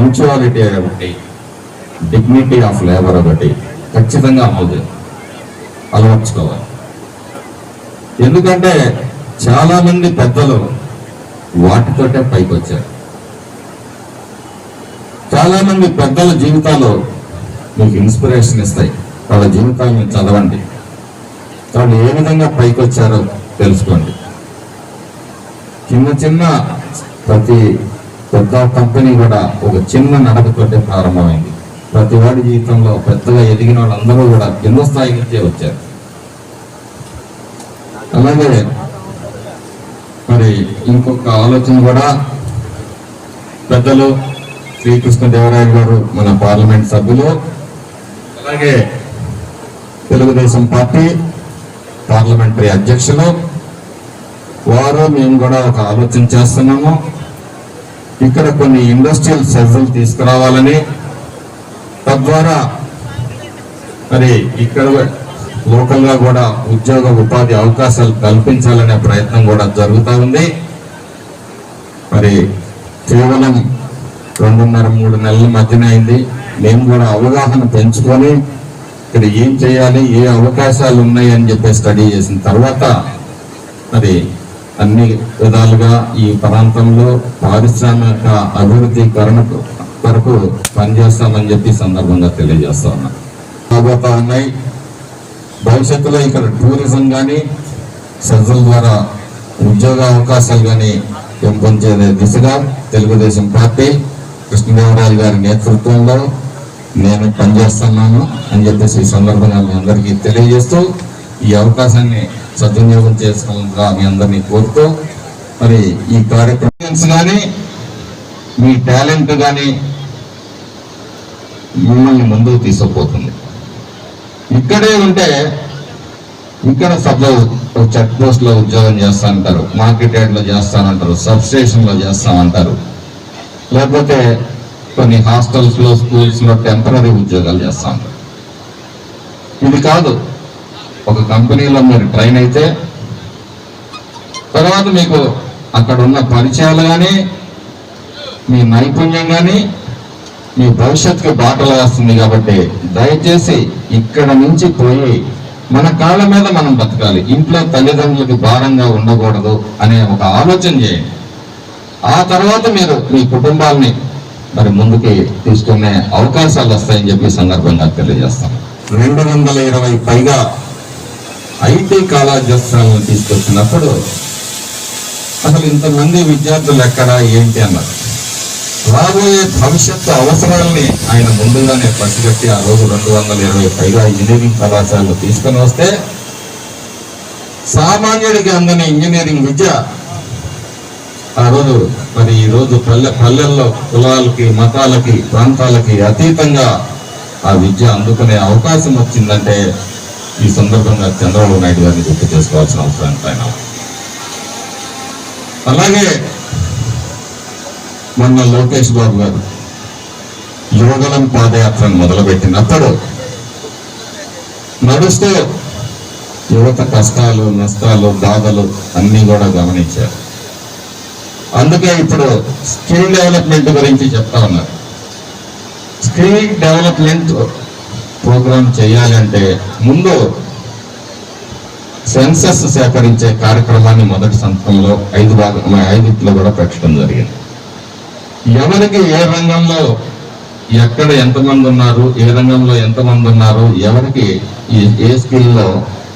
Punctuality ఒకటి dignity of labour ఒకటి ఖచ్చితంగా అమలు అలవర్చుకోవాలి. ఎందుకంటే చాలా మంది పెద్దలు వాటితోటే పైకి వచ్చారు చాలా మంది పెద్దల జీవితాలు మీకు ఇన్స్పిరేషన్ ఇస్తాయి. వాళ్ళ జీవితాలను చదవండి. వాళ్ళు ఏ విధంగా పైకి వచ్చారో తెలుసుకోండి. చిన్న చిన్న ప్రతి పెద్ద కంపెనీ కూడా ఒక చిన్న నడకతోటే ప్రారంభమైంది. ప్రతి వాడి జీవితంలో పెద్దగా ఎదిగిన వాళ్ళందరూ కూడా ఎన్నో స్థాయి నుంచే వచ్చారు. అలాగే మరి ఇంకొక ఆలోచన కూడా పెద్దలు శ్రీకృష్ణదేవరాయ గారు మన పార్లమెంట్ సభ్యులు అలాగే తెలుగుదేశం పార్టీ పార్లమెంటరీ అధ్యక్షులు వారు మేము కూడా ఒక ఆలోచన చేస్తున్నాము. ఇక్కడ కొన్ని ఇండస్ట్రియల్ సెజలు తీసుకురావాలని. తద్వారా మరి ఇక్కడ లోకల్గా కూడా ఉద్యోగ ఉపాధి అవకాశాలు కల్పించాలనే ప్రయత్నం కూడా జరుగుతూ ఉంది. మరి కేవలం రెండున్నర మూడు నెలల మధ్యన అయింది. మేము కూడా అవగాహన పెంచుకొని ఇక్కడ ఏం చేయాలి ఏ అవకాశాలు ఉన్నాయి అని చెప్పి స్టడీ చేసిన తర్వాత మరి అన్ని విధాలుగా ఈ ప్రాంతంలో పారిశ్రామిక అభివృద్ధీకరణ వరకు పనిచేస్తామని చెప్పి సందర్భంగా తెలియజేస్తా ఉన్నా. ఉన్నాయి. భవిష్యత్తులో ఇక్కడ టూరిజం కానీ సజ్జల ద్వారా ఉద్యోగ అవకాశాలు కానీ పెంపొందే దిశగా తెలుగుదేశం పార్టీ కృష్ణదేవరాయలు గారి నేతృత్వంలో నేను పనిచేస్తున్నాను అని చెప్పేసి ఈ సందర్భంగా మీ అందరికీ తెలియజేస్తూ ఈ అవకాశాన్ని సద్వినియోగం చేసుకోవాలని మీ అందరినీ కోరుతూ మరి ఈ కార్యక్రమం కానీ మీ టాలెంట్ కానీ మిమ్మల్ని ముందుకు తీసుకుపోతుంది. ఇక్కడే ఉంటే ఇక్కడ సపోజ్ చెక్ పోస్ట్లో ఉద్యోగం చేస్తా అంటారు మార్కెట్ యార్డ్లో చేస్తానంటారు సబ్ స్టేషన్లో చేస్తామంటారు. లేకపోతే కొన్ని హాస్టల్స్లో స్కూల్స్లో టెంపరీ ఉద్యోగాలు చేస్తా ఉంటారు ఇది కాదు. ఒక కంపెనీలో మీరు ట్రైన్ అయితే తర్వాత మీకు అక్కడ ఉన్న పరిచయాలు కానీ మీ నైపుణ్యం కానీ మీ భవిష్యత్తుకి బాటలు వేస్తుంది కాబట్టి దయచేసి ఇక్కడ నుంచి పోయి మన కాళ్ళ మీద మనం బతకాలి. ఇంట్లో తల్లిదండ్రులకి భారంగా ఉండకూడదు అనే ఒక ఆలోచన చేయండి. ఆ తర్వాత మీరు మీ కుటుంబాలని మరి ముందుకి తీసుకునే అవకాశాలు వస్తాయని చెప్పి సందర్భంగా తెలియజేస్తాం రెండు వందల ఇరవై పైగా ఐటీ కళాశాలను తీసుకొచ్చినప్పుడు అసలు ఇంతమంది విద్యార్థులు ఎక్కడా ఏంటి అన్నారు. రాబోయే భవిష్యత్తు అవసరాలని ఆయన ముందుగానే పసిగట్టి ఆ రోజు రెండు వందల ఇరవై పైగా ఇంజనీరింగ్ కళాశాలలు తీసుకొని వస్తే సామాన్యుడికి అందని ఇంజనీరింగ్ విద్య ఆ రోజు మరి ఈ రోజు పల్లె పల్లెల్లో కులాలకి మతాలకి ప్రాంతాలకి అతీతంగా ఆ విద్య అందుకునే అవకాశం వచ్చిందంటే ఈ సందర్భంగా చంద్రబాబు నాయుడు గారిని గుర్తు చేసుకోవాల్సిన అవసరం పైన అలాగే మొన్న లోకేష్ బాబు గారు యువగలం పాదయాత్రను మొదలుపెట్టినప్పుడు నడుస్తూ యువత కష్టాలు నష్టాలు బాధలు అన్నీ కూడా గమనించారు. అందుకే ఇప్పుడు స్కిల్ డెవలప్మెంట్ గురించి చెప్తా ఉన్నారు. స్కిల్ డెవలప్మెంట్ ప్రోగ్రామ్ చేయాలంటే ముందు సెన్సస్ సేకరించే కార్యక్రమాన్ని మొదటి సంతకంలో ఐదు భాగం ఐదుట్లో కూడా పెట్టడం జరిగింది. ఎవరికి ఏ రంగంలో ఎక్కడ ఎంతమంది ఉన్నారు ఏ రంగంలో ఎంతమంది ఉన్నారు ఎవరికి ఈ- ఏ స్కిల్లో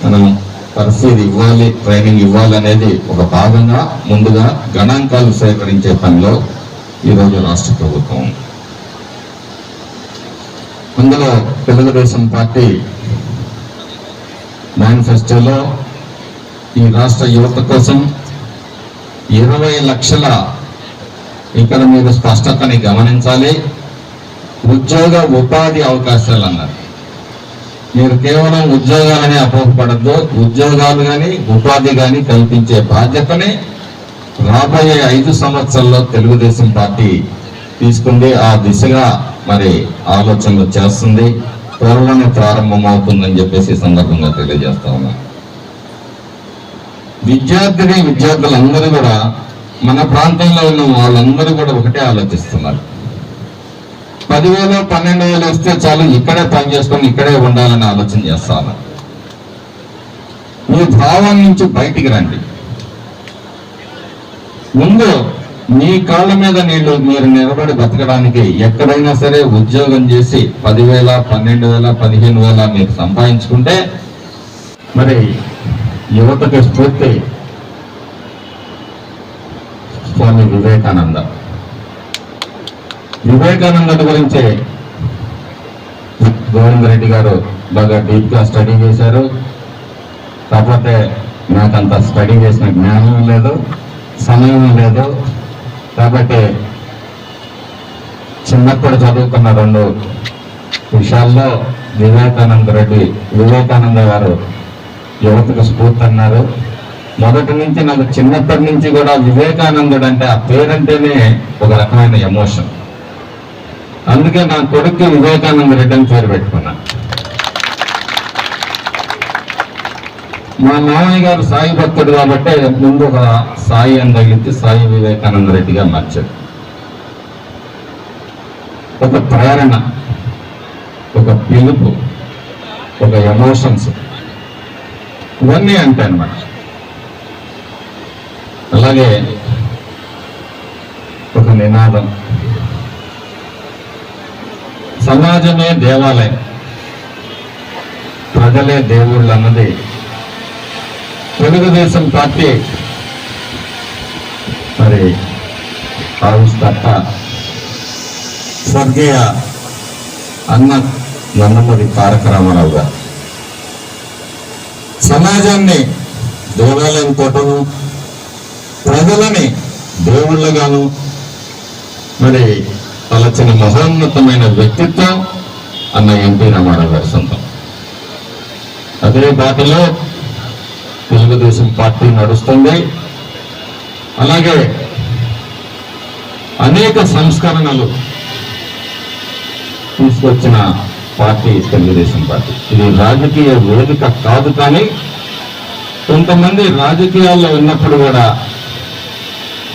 మనం పరిస్థితి ఇవ్వాలి ట్రైనింగ్ ఇవ్వాలి అనేది ఒక భాగంగా ముందుగా గణాంకాలు సేకరించే పనిలో ఈరోజు రాష్ట్ర ప్రభుత్వం అందులో తెలుగుదేశం పార్టీ మేనిఫెస్టోలో ఈ రాష్ట్ర యువత కోసం ఇరవై లక్షల ఇక్కడ మీరు స్పష్టతని గమనించాలి. ఉద్యోగ ఉపాధి అవకాశాలు అన్నారు. మీరు కేవలం ఉద్యోగాలనే అపోహపడద్దు. ఉద్యోగాలు కానీ ఉపాధి కానీ కల్పించే బాధ్యతని రాబోయే ఐదు సంవత్సరాల్లో తెలుగుదేశం పార్టీ తీసుకుంది. ఆ దిశగా మరి ఆలోచనలు చేస్తుంది. త్వరలోనే ప్రారంభమవుతుందని చెప్పేసి సందర్భంగా తెలియజేస్తా ఉన్నా. విద్యార్థిని విద్యార్థులందరూ కూడా మన ప్రాంతంలో ఉన్న వాళ్ళందరూ కూడా ఒకటే ఆలోచిస్తున్నారు. పదివేలు పన్నెండు వేలు వస్తే చాలు ఇక్కడే పని చేసుకొని ఇక్కడే ఉండాలని ఆలోచన చేస్తాను మీ భావం నుంచి బయటికి రండి. ముందు మీ కాళ్ళ మీద నీళ్ళు మీరు నిలబడి బతకడానికి ఎక్కడైనా సరే ఉద్యోగం చేసి పదివేల పన్నెండు వేల పదిహేను వేల మీరు సంపాదించుకుంటే మరి యువతకు స్ఫూర్తి. స్వామి వివేకానంద. వివేకానంద గురించి గోవింద్ రెడ్డి గారు బాగా డీప్గా స్టడీ చేశారు. కాకపోతే నాకంత స్టడీ చేసిన జ్ఞానం లేదు సమయం లేదు. కాబట్టి చిన్నప్పుడు చదువుకున్న రెండు విషయాల్లో వివేకానంద రెడ్డి వివేకానంద గారు యువతకు స్ఫూర్తి అన్నారు మొదటి నుంచి నాకు చిన్నప్పటి నుంచి కూడా వివేకానందుడు అంటే ఆ పేరంటేనే ఒక రకమైన ఎమోషన్. అందుకే నా కొడుకు వివేకానంద రెడ్డి అని పేరు పెట్టుకున్నాను మా మామయ్య గారు సాయి భక్తుడు కాబట్టి ముందు ఒక సాయి అని తగిలించి సాయి వివేకానంద రెడ్డిగా మార్చాడు ఒక ప్రేరణ ఒక పిలుపు ఒక ఎమోషన్స్. ఇవన్నీ అంటే అనమాట అలాగే ఒక నినాదం. సమాజమే దేవాలయం. ప్రజలే దేవుళ్ళు అన్నది తెలుగుదేశం పార్టీ. మరి ఆవిష్కర్త స్వర్గీయ అన్న నన్నమూరి తారక రామారావు గారు. సమాజాన్ని దేవాలయం కోటను ప్రజలని దేవుళ్ళగాను మరి తలచిన మహోన్నతమైన వ్యక్తిత్వం అన్న ఎన్టీ రామారావు గారి సొంతం. అదే బాటలో తెలుగుదేశం పార్టీ నడుస్తుంది. అలాగే అనేక సంస్కరణలు తీసుకొచ్చిన పార్టీ తెలుగుదేశం పార్టీ. ఇది రాజకీయ వేదిక కాదు కానీ కొంతమంది రాజకీయాల్లో ఉన్నప్పుడు కూడా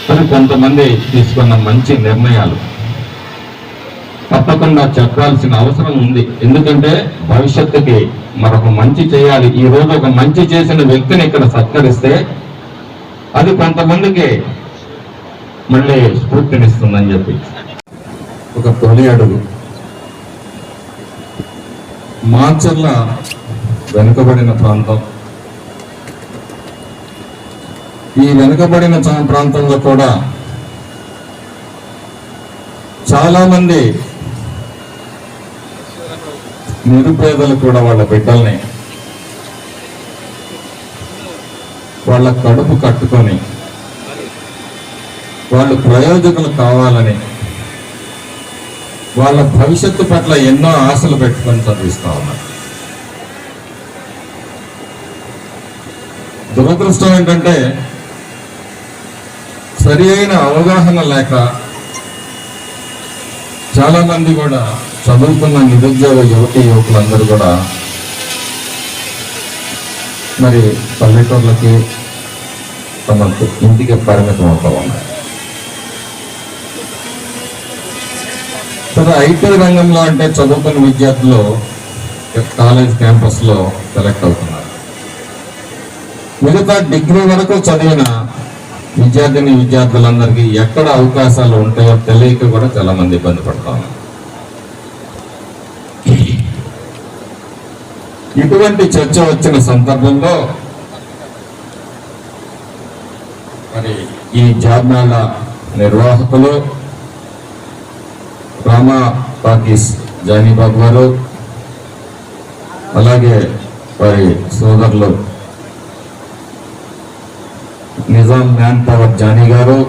మరి కొంతమంది తీసుకున్న మంచి నిర్ణయాలు తప్పకుండా చెప్పాల్సిన అవసరం ఉంది. ఎందుకంటే భవిష్యత్తుకి మరొక మంచి చేయాలి. ఈ రోజు ఒక మంచి చేసిన వ్యక్తిని ఇక్కడ సత్కరిస్తే అది కొంతమందికి మళ్ళీ స్ఫూర్తినిస్తుందని చెప్పి. ఒక తొలి అడుగు. మాచర్ల వెనుకబడిన ప్రాంతం. ఈ వెనుకబడిన ప్రాంతంలో కూడా చాలామంది నిరుపేదలు కూడా వాళ్ళ బిడ్డల్ని వాళ్ళ కడుపు కట్టుకొని వాళ్ళు ప్రయోజకులు కావాలని వాళ్ళ భవిష్యత్తు పట్ల ఎన్నో ఆశలు పెట్టుకొని చదివిస్తా ఉన్నారు. దురదృష్టం ఏంటంటే సరి అయిన అవగాహన లేక చాలామంది కూడా చదువుకున్న నిరుద్యోగ యువతి యువకులందరూ కూడా మరి పల్లెటూర్లకి తమ ఇంటికి పరిమితం అవుతా ఉన్నారు. సరే ఐటీ రంగంలో అంటే చదువుకున్న విద్యార్థులు కాలేజ్ క్యాంపస్లో సెలెక్ట్ అవుతున్నారు. మిగతా డిగ్రీ వరకు చదివిన విద్యార్థిని విద్యార్థులందరికీ ఎక్కడ అవకాశాలు ఉంటాయో తెలియక కూడా చాలామంది ఇబ్బంది పడతా ఉన్నారు. ఇటువంటి చర్చ వచ్చిన సందర్భంలో మరి ఈ జాబ్నాల నిర్వాహకులు రామా పాకీస్ జానీబాబు గారు అలాగే వారి సోదరులు నిజాం మ్యాన్ పవర్ జానీ గారు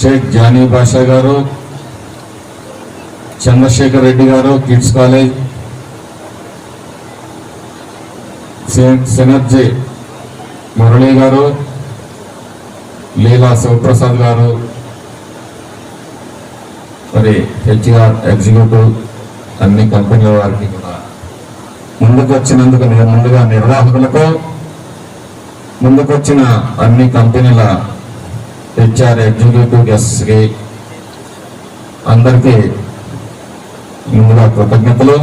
షేక్ జానీ బాషా గారు చంద్రశేఖర్ రెడ్డి గారు కిడ్స్ కాలేజ్ సెనర్జీ మురళి గారు లీలా శివప్రసాద్ గారు మరి హెచ్ఆర్ ఎగ్జిక్యూటివ్ అన్ని కంపెనీల వారికి కూడా ముందుకొచ్చినందుకు నేను ముందుగా నిర్వాహకులకు ముందుకొచ్చిన అన్ని కంపెనీల హెచ్ఆర్ ఎగ్జిక్యూటివ్ గెస్ట్కి అందరికీ ముందుగా కృతజ్ఞతలు.